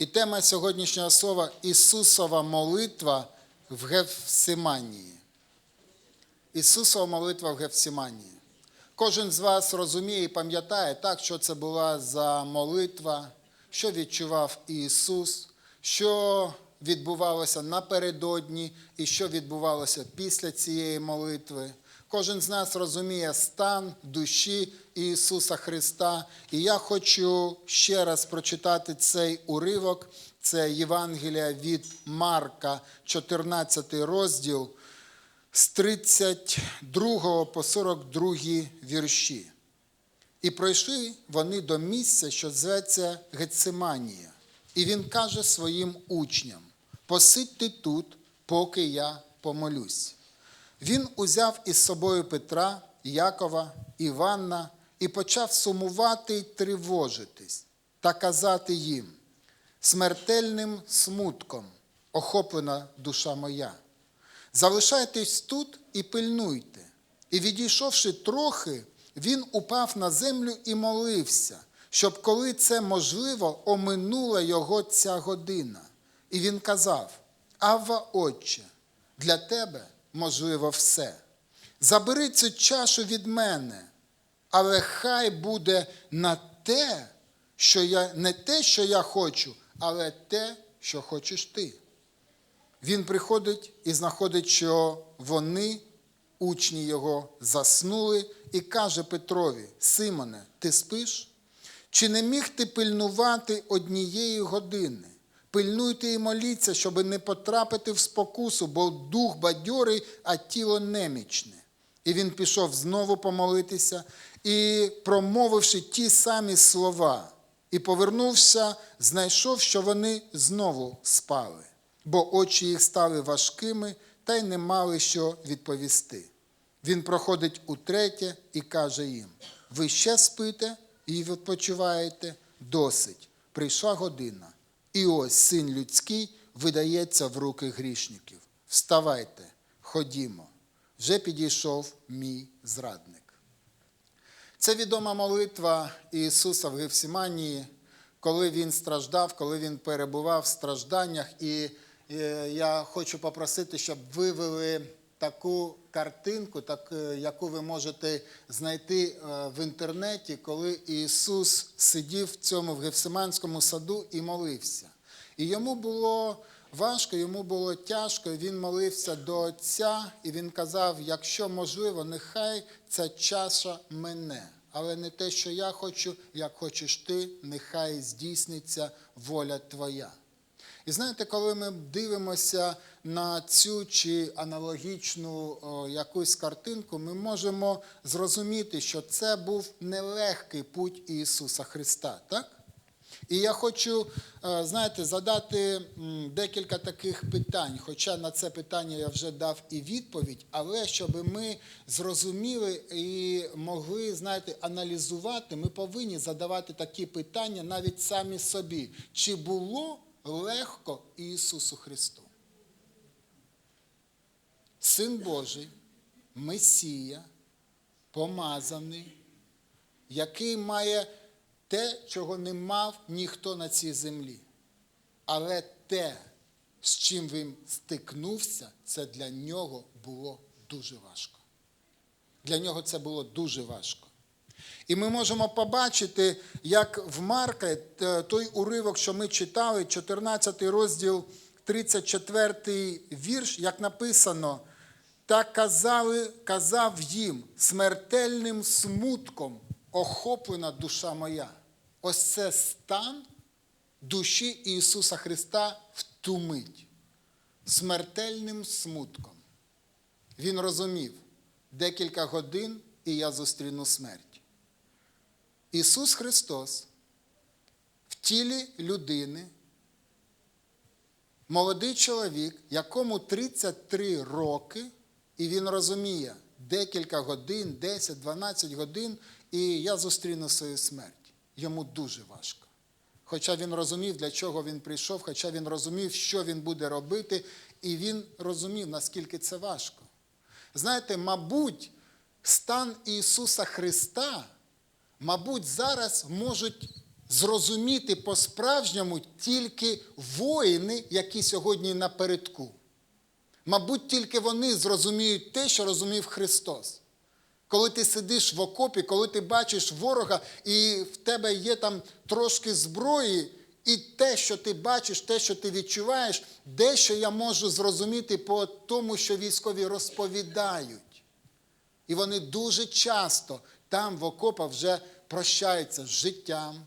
І тема сьогоднішнього слова Ісусова молитва в Гефсиманії. Ісусова молитва в Гефсиманії. Кожен з вас розуміє і пам'ятає так, що це була за молитва, що відчував Ісус, що відбувалося напередодні і що відбувалося після цієї молитви. Кожен з нас розуміє стан душі Ісуса Христа. І я хочу ще раз прочитати цей уривок. Це Євангелія від Марка, 14 розділ з 32 по 42 вірші. І пройшли вони до місця, що зветься Гециманія. І він каже своїм учням: посидьте тут, поки я помолюсь. Він узяв із собою Петра, Якова, Іванна і почав сумувати й тривожитись та казати їм: смертельним смутком охоплена душа моя. Залишайтесь тут і пильнуйте. І відійшовши трохи, він упав на землю і молився, щоб коли це можливо, оминула його ця година. І він казав: Авва, Отче, для тебе можливо все. Забери цю чашу від мене, але хай буде на те, що я, не те, що я хочу, але те, що хочеш ти. Він приходить і знаходить, що вони, учні його, заснули, і каже Петрові: Симоне, ти спиш? Чи не міг ти пильнувати однієї години? Пильнуйте і моліться, щоб не потрапити в спокусу, бо дух бадьорий, а тіло немічне. І він пішов знову помолитися і, промовивши ті самі слова, і повернувся, знайшов, що вони знову спали, бо очі їх стали важкими та й не мали що відповісти. Він проходить утретє і каже їм: ви ще спите і відпочиваєте досить. Прийшла година. І ось син людський видається в руки грішників. Вставайте, ходімо. Вже підійшов мій зрадник. Це відома молитва Ісуса в Гефсиманії, коли Він страждав, коли Він перебував в стражданнях. І е, я хочу попросити, щоб вивели таку картинку, так, е, яку ви можете знайти е, в інтернеті, коли Ісус сидів в цьому в Гефсиманському саду і молився. І йому було важко, йому було тяжко. Він молився до Отця, і він казав: якщо можливо, нехай ця чаша мене. Але не те, що я хочу, як хочеш ти, нехай здійсниться воля твоя. І знаєте, коли ми дивимося на цю чи аналогічну о, якусь картинку, ми можемо зрозуміти, що це був нелегкий путь Ісуса Христа, так? І я хочу, е, знаєте, задати декілька таких питань, хоча на це питання я вже дав і відповідь, але щоб ми зрозуміли і могли, знаєте, аналізувати, ми повинні задавати такі питання навіть самі собі. Чи було легко Ісусу Христу? Син Божий, Месія, помазаний, який має те, чого не мав ніхто на цій землі. Але те, з чим він стикнувся, це для нього було дуже важко. Для нього це було дуже важко. І ми можемо побачити, як в Марка той уривок, що ми читали, 14 розділ, 34 вірш, як написано, та казали, казав їм смертельним смутком охоплена душа моя. Ось це стан душі Ісуса Христа в ту мить. Смертельним смутком. Він розумів, декілька годин і я зустріну смерть. Ісус Христос в тілі людини, молодий чоловік, якому 33 роки, і він розуміє, декілька годин, 10-12 годин, і я зустріну свою смерть. Йому дуже важко. Хоча він розумів, для чого він прийшов, хоча він розумів, що він буде робити, і він розумів, наскільки це важко. Знаєте, мабуть, стан Ісуса Христа, мабуть, зараз можуть зрозуміти по-справжньому тільки воїни, які сьогодні напередку. Мабуть, тільки вони зрозуміють те, що розумів Христос. Коли ти сидиш в окопі, коли ти бачиш ворога, і в тебе є там трошки зброї, і те, що ти бачиш, те, що ти відчуваєш, дещо я можу зрозуміти по тому, що військові розповідають. І вони дуже часто там в окопах вже прощаються з життям,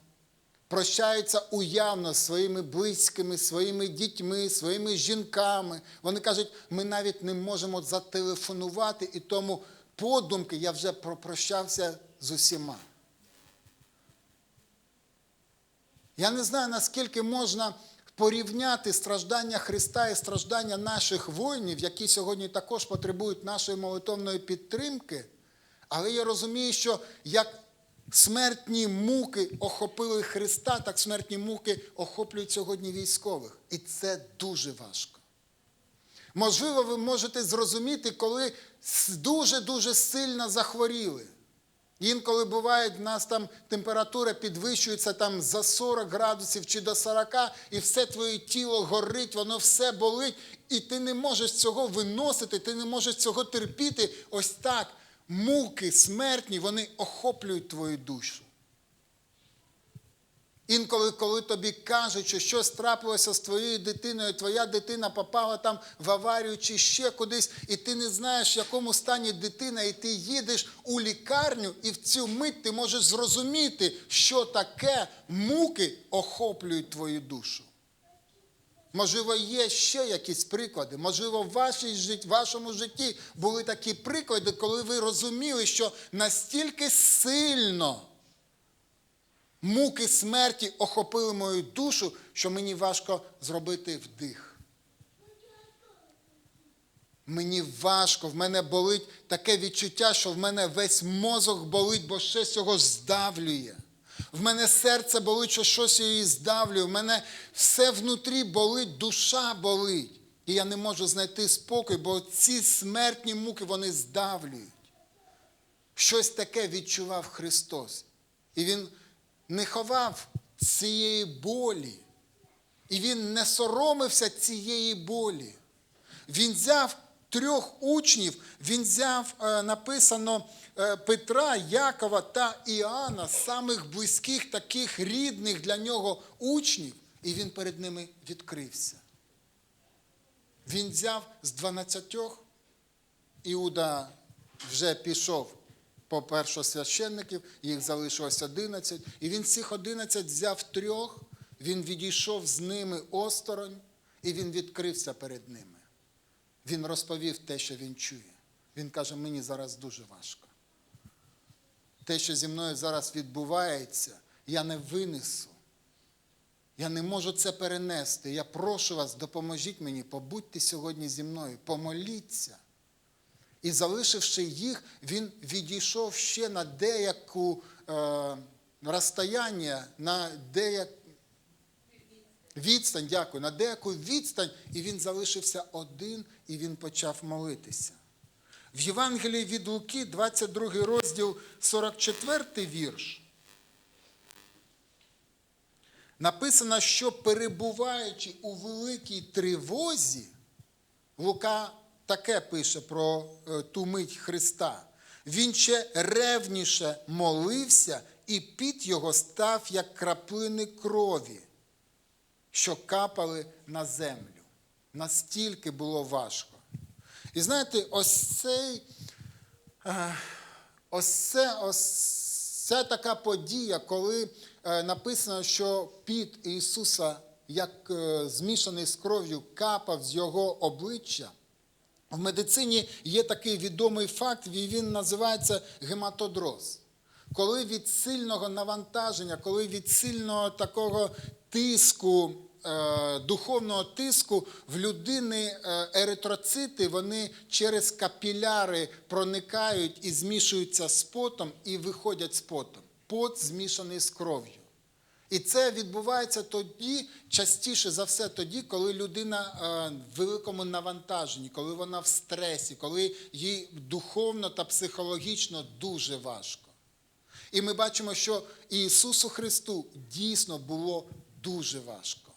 прощаються уявно зі своїми близькими, своїми дітьми, своїми жінками. Вони кажуть, ми навіть не можемо зателефонувати, і тому подумки я вже попрощався з усіма. Я не знаю, наскільки можна порівняти страждання Христа і страждання наших воїнів, які сьогодні також потребують нашої молитовної підтримки. Але я розумію, що як смертні муки охопили Христа, так смертні муки охоплюють сьогодні військових. І це дуже важко. Можливо, ви можете зрозуміти, коли дуже-дуже сильно захворіли. Інколи буває, в нас там температура підвищується там за 40 градусів чи до 40, і все твоє тіло горить, воно все болить, і ти не можеш цього виносити, ти не можеш цього терпіти. Ось так. Муки смертні, вони охоплюють твою душу. Інколи, коли тобі кажуть, що щось трапилося з твоєю дитиною, твоя дитина попала там в аварію чи ще кудись, і ти не знаєш, в якому стані дитина, і ти їдеш у лікарню, і в цю мить ти можеш зрозуміти, що таке муки охоплюють твою душу. Можливо, є ще якісь приклади. Можливо, в вашій, вашому житті були такі приклади, коли ви розуміли, що настільки сильно муки смерті охопили мою душу, що мені важко зробити вдих. Мені важко, в мене болить таке відчуття, що в мене весь мозок болить, бо щось його здавлює. В мене серце болить, що щось її здавлює. В мене все внутрі болить, душа болить. І я не можу знайти спокій, бо ці смертні муки вони здавлюють. Щось таке відчував Христос. І Він не ховав цієї болі. І Він не соромився цієї болі. Він взяв трьох учнів, він взяв, написано, Петра, Якова та Іоанна, самих близьких, таких рідних для нього учнів, і він перед ними відкрився. Він взяв з дванадцятьох, Іуда вже пішов по першосвященників, їх залишилось одинадцять, і він цих одинадцять взяв трьох, він відійшов з ними осторонь, і він відкрився перед ними. Він розповів те, що він чує. Він каже, мені зараз дуже важко. Те, що зі мною зараз відбувається, я не винесу. Я не можу це перенести. Я прошу вас, допоможіть мені, побудьте сьогодні зі мною, помоліться. І залишивши їх, він відійшов ще на деяку е, розстояння, на деяку відстань, дякую, на деяку відстань, і він залишився один, і він почав молитися. В Євангелії від Луки, 22 розділ, 44 вірш. Написано, що перебуваючи у великій тривозі, Лука таке пише про ту мить Христа. Він ще ревніше молився, і під його став, як краплини крові, що капали на землю. Настільки було важко. І знаєте, ось цей, ось це, ось ця така подія, коли написано, що під Ісуса, як змішаний з кров'ю, капав з його обличчя. В медицині є такий відомий факт, і він називається гематодроз. Коли від сильного навантаження, коли від сильного такого тиску, духовного тиску в людини еритроцити, вони через капіляри проникають і змішуються з потом і виходять з потом. Пот змішаний з кров'ю. І це відбувається тоді, частіше за все, тоді, коли людина в великому навантаженні, коли вона в стресі, коли їй духовно та психологічно дуже важко. І ми бачимо, що Ісусу Христу дійсно було дуже важко.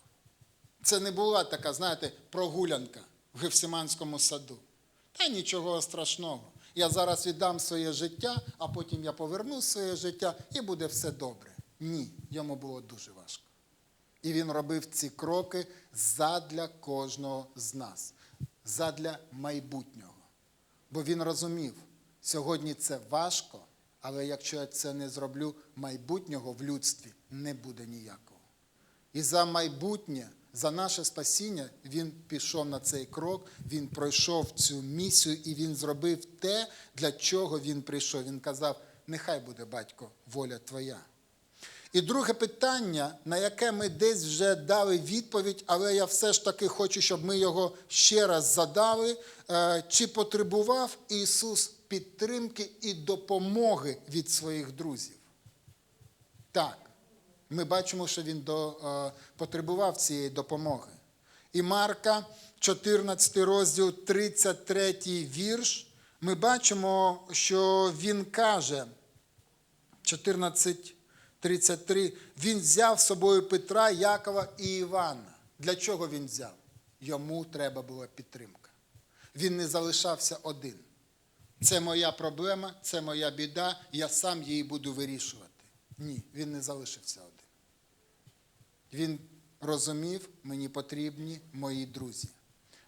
Це не була така, знаєте, прогулянка в Гефсиманському саду. Та нічого страшного. Я зараз віддам своє життя, а потім я поверну своє життя і буде все добре. Ні, йому було дуже важко. І він робив ці кроки задля кожного з нас, задля майбутнього. Бо він розумів, сьогодні це важко, але якщо я це не зроблю, майбутнього в людстві не буде ніякого. І за майбутнє, за наше спасіння він пішов на цей крок, він пройшов цю місію і він зробив те, для чого він прийшов. Він казав: нехай буде батько, воля твоя. І друге питання, на яке ми десь вже дали відповідь, але я все ж таки хочу, щоб ми його ще раз задали. Е, Чи потребував Ісус підтримки і допомоги від своїх друзів? Так. Ми бачимо, що він до, е, потребував цієї допомоги. І Марка, 14 розділ, 33 вірш, ми бачимо, що він каже, 14.33, він взяв з собою Петра, Якова і Івана. Для чого він взяв? Йому треба була підтримка. Він не залишався один. Це моя проблема, це моя біда, я сам її буду вирішувати. Ні, він не залишився один. Він розумів, мені потрібні мої друзі.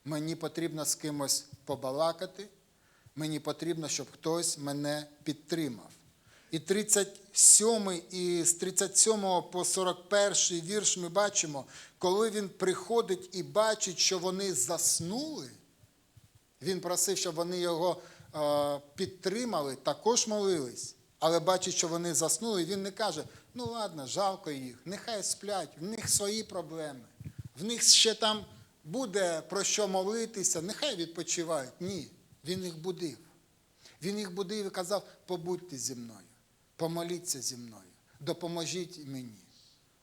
Мені потрібно з кимось побалакати, мені потрібно, щоб хтось мене підтримав. І 37 і з 37 по 41 вірш ми бачимо, коли він приходить і бачить, що вони заснули, він просив, щоб вони його е, підтримали, також молились. Але бачить, що вони заснули, він не каже: ну ладно, жалко їх, нехай сплять, в них свої проблеми, в них ще там буде про що молитися, нехай відпочивають. Ні, він їх будив. Він їх будив і казав: побудьте зі мною, помоліться зі мною, допоможіть мені.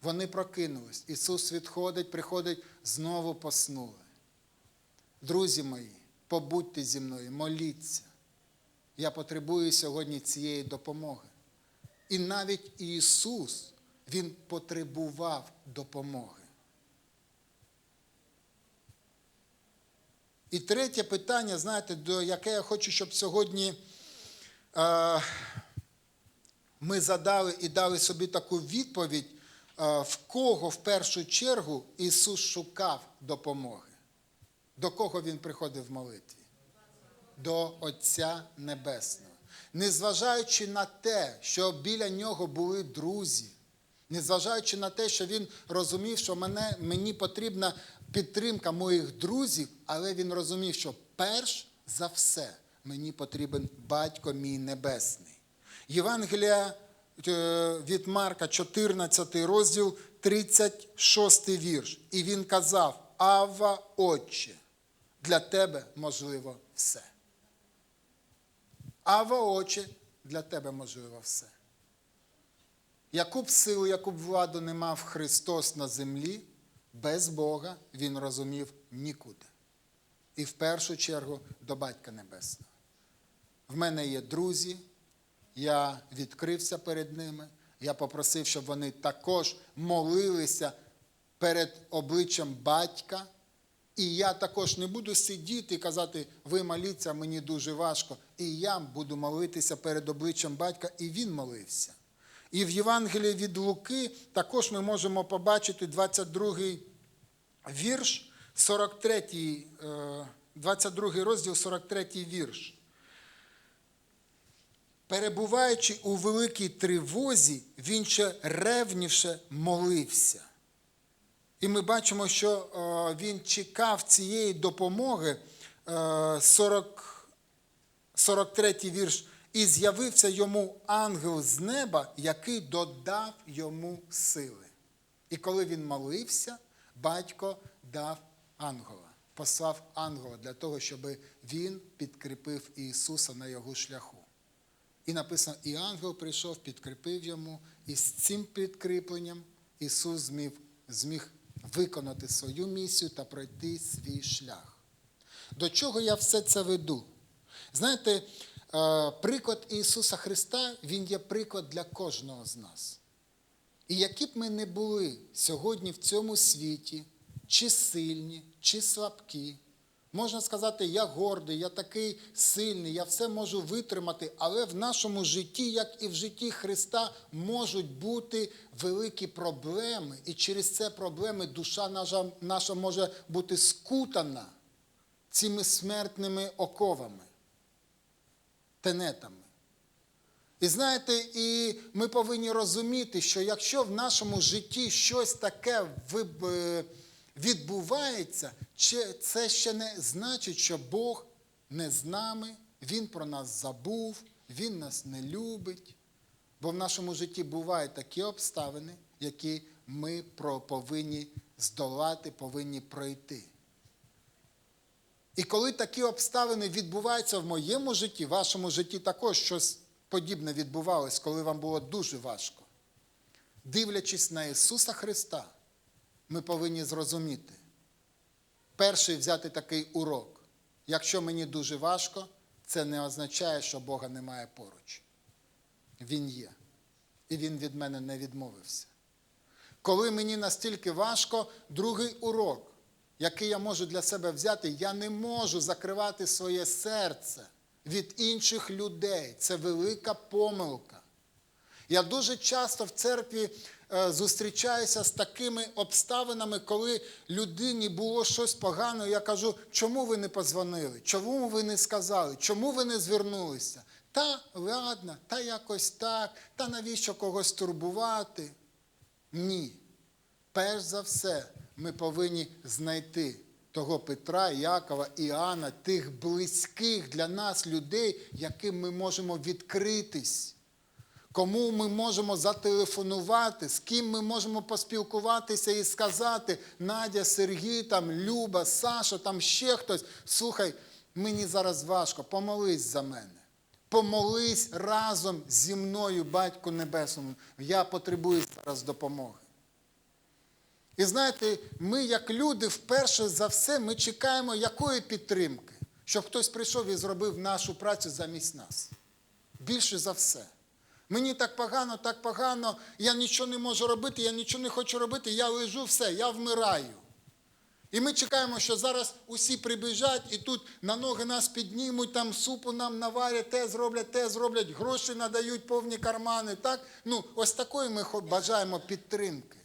Вони прокинулись. Ісус відходить, приходить, знову поснули. Друзі мої, побудьте зі мною, моліться. Я потребую сьогодні цієї допомоги. І навіть Ісус, Він потребував допомоги. І третє питання, знаєте, до яке я хочу, щоб сьогодні е, ми задали і дали собі таку відповідь, е, в кого в першу чергу Ісус шукав допомоги. До кого Він приходив в молитві? До Отця Небесного. Незважаючи на те, що біля нього були друзі, незважаючи на те, що він розумів, що мене, мені потрібна підтримка моїх друзів, але він розумів, що перш за все мені потрібен батько мій небесний. Євангелія е, від Марка, 14 розділ, 36 вірш. І він казав: Ава, Отче, для тебе можливо все. Ава, Отче, для тебе можливо все. Яку б силу, яку б владу не мав Христос на землі, без Бога він розумів нікуди. І в першу чергу до Батька Небесного. В мене є друзі, я відкрився перед ними, я попросив, щоб вони також молилися перед обличчям батька. І я також не буду сидіти і казати, ви моліться, мені дуже важко. І я буду молитися перед обличчям батька, і він молився. І в Євангелії від Луки також ми можемо побачити 22 вірш, 43, 22 розділ, 43 вірш. Перебуваючи у великій тривозі, він ще ревніше молився. І ми бачимо, що він чекав цієї допомоги 40, 43 вірш. І з'явився йому ангел з неба, який додав йому сили. І коли він молився, батько дав ангела, послав ангела для того, щоб він підкріпив Ісуса на його шляху. І написано: і ангел прийшов, підкріпив йому, і з цим підкріпленням Ісус зміг, зміг виконати свою місію та пройти свій шлях. До чого я все це веду? Знаєте, е, приклад Ісуса Христа, Він є приклад для кожного з нас. І які б ми не були сьогодні в цьому світі, чи сильні, чи слабкі, можна сказати, я гордий, я такий сильний, я все можу витримати, але в нашому житті, як і в житті Христа, можуть бути великі проблеми, і через це проблеми душа наша, наша може бути скутана цими смертними оковами, тенетами. І знаєте, і ми повинні розуміти, що якщо в нашому житті щось таке е, відбувається, це ще не значить, що Бог не з нами, Він про нас забув, Він нас не любить. Бо в нашому житті бувають такі обставини, які ми повинні здолати, повинні пройти. І коли такі обставини відбуваються в моєму житті, в вашому житті також щось подібне відбувалось, коли вам було дуже важко. Дивлячись на Ісуса Христа, ми повинні зрозуміти. Перший взяти такий урок. Якщо мені дуже важко, це не означає, що Бога немає поруч. Він є. І Він від мене не відмовився. Коли мені настільки важко, другий урок, який я можу для себе взяти, я не можу закривати своє серце від інших людей. Це велика помилка. Я дуже часто в церкві зустрічаюся з такими обставинами, коли людині було щось погано. Я кажу, чому ви не позвонили? Чому ви не сказали? Чому ви не звернулися? Та ладно, та якось так, та навіщо когось турбувати? Ні. Перш за все, ми повинні знайти того Петра, Якова, Іоанна, тих близьких для нас людей, яким ми можемо відкритись. Кому ми можемо зателефонувати, з ким ми можемо поспілкуватися і сказати, Надя, Сергій, там, Люба, Саша, там ще хтось. Слухай, мені зараз важко, помолись за мене. Помолись разом зі мною, Батьку Небесному. Я потребую зараз допомоги. І знаєте, ми, як люди, вперше за все, ми чекаємо якої підтримки, щоб хтось прийшов і зробив нашу працю замість нас. Більше за все. Мені так погано, так погано, я нічого не можу робити, я нічого не хочу робити, я лежу все, я вмираю. І ми чекаємо, що зараз усі прибіжать і тут на ноги нас піднімуть, там супу нам наварять, те зроблять, те зроблять, гроші надають повні кармани. Так? Ну, ось такої ми бажаємо підтримки.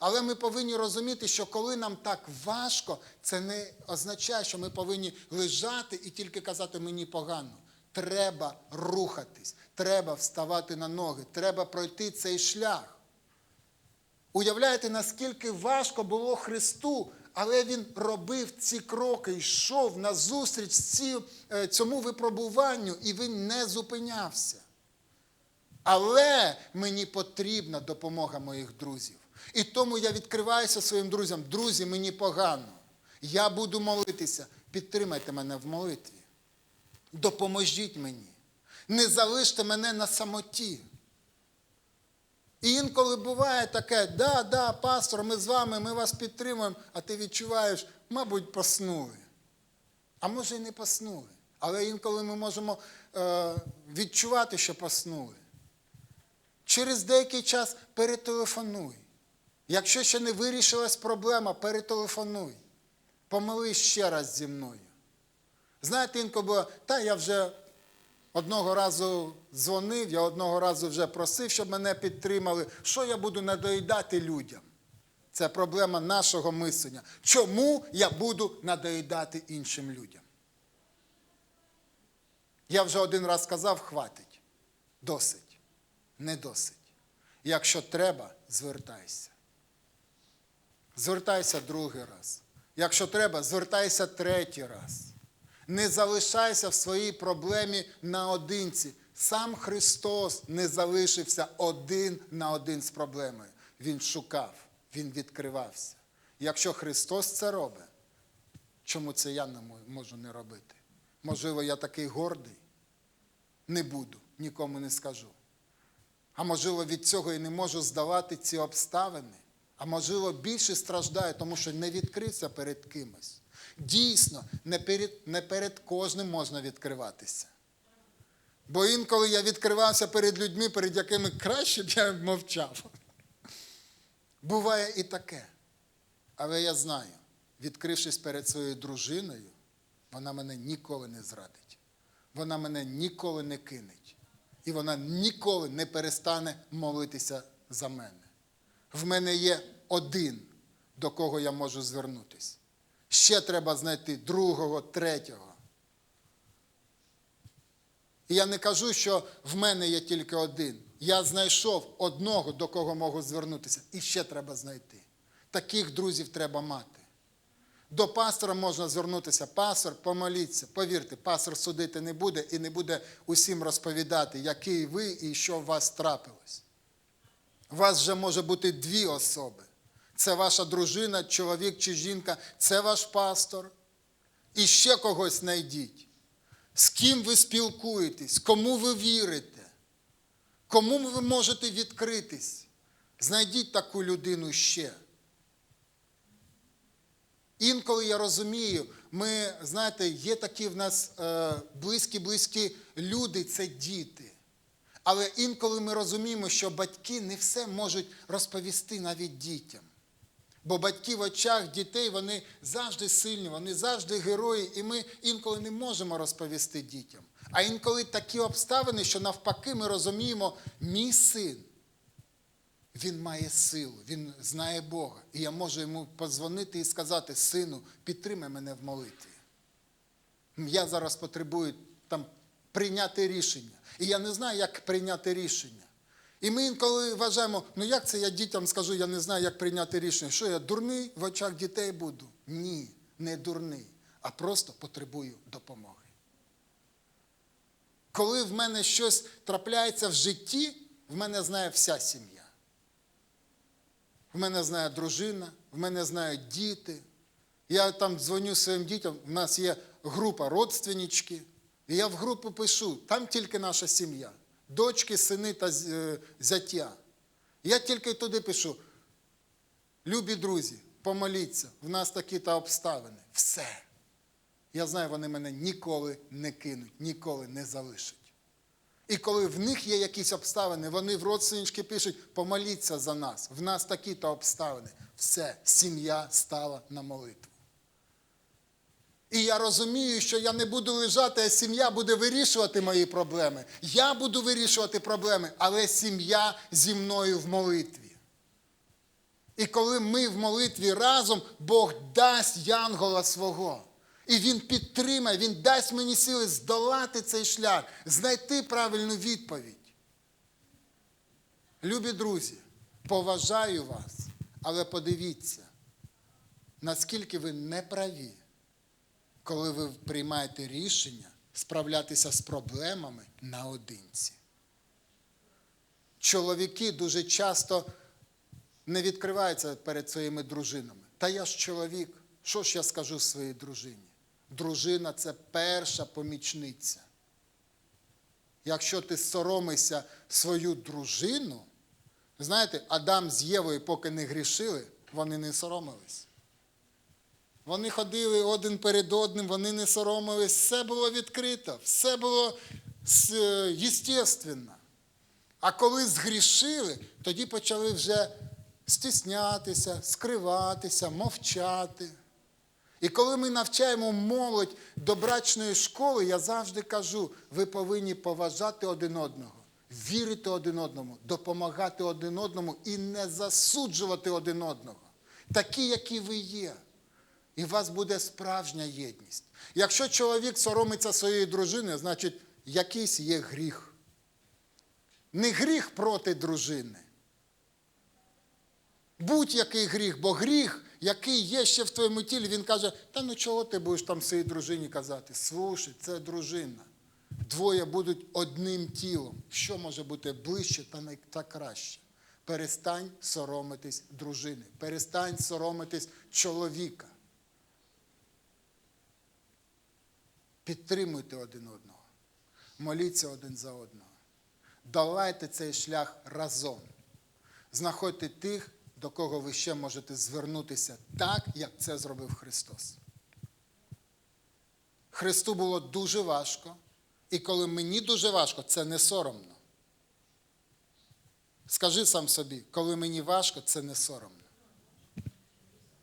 Але ми повинні розуміти, що коли нам так важко, це не означає, що ми повинні лежати і тільки казати мені погано. Треба рухатись, треба вставати на ноги, треба пройти цей шлях. Уявляєте, наскільки важко було Христу, але Він робив ці кроки, йшов назустріч е, цьому випробуванню, і він не зупинявся. Але мені потрібна допомога моїх друзів. І тому я відкриваюся своїм друзям. Друзі, мені погано. Я буду молитися. Підтримайте мене в молитві. Допоможіть мені. Не залиште мене на самоті. І інколи буває таке, да, да, пастор, ми з вами, ми вас підтримуємо, а ти відчуваєш, мабуть, поснули. А може і не поснули. Але інколи ми можемо е, відчувати, що поснули. Через деякий час перетелефонуй. Якщо ще не вирішилась проблема, перетелефонуй. Помолись ще раз зі мною. Знаєте, інколи було, та я вже одного разу дзвонив, я одного разу вже просив, щоб мене підтримали. Що я буду надоїдати людям? Це проблема нашого мислення. Чому я буду надоїдати іншим людям? Я вже один раз сказав, хватить. Досить. Не досить. Якщо треба, звертайся. Звертайся другий раз. Якщо треба, звертайся третій раз. Не залишайся в своїй проблемі наодинці. Сам Христос не залишився один на один з проблемою. Він шукав, Він відкривався. Якщо Христос це робить, чому це я не можу не робити? Можливо, я такий гордий? Не буду, нікому не скажу. А можливо, від цього і не можу здавати ці обставини. А можливо, більше страждаю, тому що не відкрився перед кимось. Дійсно, не перед, не перед кожним можна відкриватися. Бо інколи я відкривався перед людьми, перед якими краще б я мовчав. Буває і таке. Але я знаю, відкрившись перед своєю дружиною, вона мене ніколи не зрадить. Вона мене ніколи не кинеть. І вона ніколи не перестане молитися за мене. В мене є один, до кого я можу звернутися. Ще треба знайти другого, третього. І я не кажу, що в мене є тільки один. Я знайшов одного, до кого можу звернутися, і ще треба знайти. Таких друзів треба мати. До пастора можна звернутися. Пастор, помоліться. Повірте, пастор судити не буде і не буде усім розповідати, який ви і що у вас трапилось. У вас вже може бути дві особи. Це ваша дружина, чоловік чи жінка, це ваш пастор. І ще когось знайдіть. З ким ви спілкуєтесь, кому ви вірите, кому ви можете відкритись. Знайдіть таку людину ще. Інколи я розумію, ми, знаєте, є такі в нас е, близькі-близькі люди це діти. Але інколи ми розуміємо, що батьки не все можуть розповісти навіть дітям. Бо батьки в очах дітей вони завжди сильні, вони завжди герої, і ми інколи не можемо розповісти дітям. А інколи такі обставини, що навпаки ми розуміємо, мій син, він має силу, він знає Бога. І я можу йому подзвонити і сказати: сину, підтримай мене в молитві. Я зараз потребую там прийняти рішення. І я не знаю, як прийняти рішення. І ми інколи вважаємо, ну як це я дітям скажу, я не знаю, як прийняти рішення. Що я дурний в очах дітей буду? Ні, не дурний, а просто потребую допомоги. Коли в мене щось трапляється в житті, в мене знає вся сім'я. В мене знає дружина, в мене знають діти. Я там дзвоню своїм дітям, в нас є група родственнички, і я в групу пишу, там тільки наша сім'я, дочки, сини та е, зятя. Я тільки туди пишу. Любі друзі, помоліться, в нас такі-то обставини. Все. Я знаю, вони мене ніколи не кинуть, ніколи не залишать. І коли в них є якісь обставини, вони в родственнички пишуть, помоліться за нас, в нас такі-то обставини. Все, сім'я стала на молитву. І я розумію, що я не буду лежати, а сім'я буде вирішувати мої проблеми. Я буду вирішувати проблеми, але сім'я зі мною в молитві. І коли ми в молитві разом, Бог дасть янгола свого. І Він підтримає, Він дасть мені сили здолати цей шлях, знайти правильну відповідь. Любі друзі, поважаю вас, але подивіться, наскільки ви неправі, коли ви приймаєте рішення справлятися з проблемами наодинці. Чоловіки дуже часто не відкриваються перед своїми дружинами. Та я ж чоловік, що ж я скажу своїй дружині? Дружина це перша помічниця. Якщо ти соромишся свою дружину, знаєте, Адам з Євою, поки не грішили, вони не соромились. Вони ходили один перед одним, вони не соромились, все було відкрито, все було е, естественно. А коли згрішили, тоді почали вже стіснятися, скриватися, мовчати. І коли ми навчаємо молодь до брачної школи, я завжди кажу, ви повинні поважати один одного, вірити один одному, допомагати один одному і не засуджувати один одного. Такі, які ви є. І у вас буде справжня єдність. Якщо чоловік соромиться своєї дружини, значить якийсь є гріх. Не гріх проти дружини. Будь-який гріх, бо гріх, який є ще в твоєму тілі, він каже, та ну чого ти будеш там своїй дружині казати? Слушай, це дружина. Двоє будуть одним тілом. Що може бути ближче та, краще? Перестань соромитись дружини, перестань соромитись чоловіка. Підтримуйте один одного, моліться один за одного. Долайте цей шлях разом. Знаходьте тих, до кого ви ще можете звернутися так, як це зробив Христос. Христу було дуже важко, І коли мені дуже важко, це не соромно. Скажи сам собі, коли мені важко, це не соромно.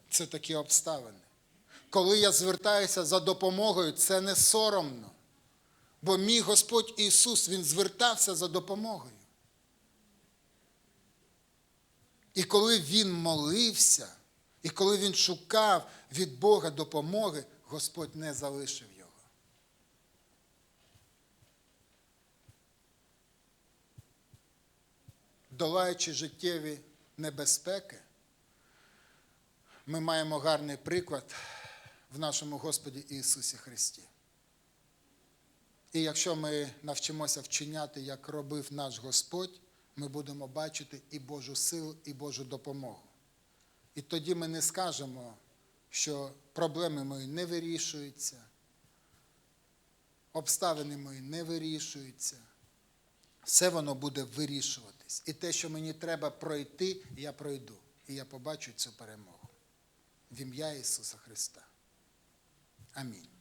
Це такі обставини. Коли я звертаюся за допомогою, це не соромно. Бо мій Господь Ісус, Він звертався за допомогою. І коли Він молився, і коли Він шукав від Бога допомоги, Господь не залишив його. Долаючи життєві небезпеки, ми маємо гарний приклад в нашому Господі Ісусі Христі. І якщо ми навчимося вчиняти, як робив наш Господь, ми будемо бачити і Божу силу, і Божу допомогу. І тоді ми не скажемо, що проблеми мої не вирішуються, обставини мої не вирішуються. Все воно буде вирішуватись. І те, що мені треба пройти, я пройду. І я побачу цю перемогу. В ім'я Ісуса Христа. Amém.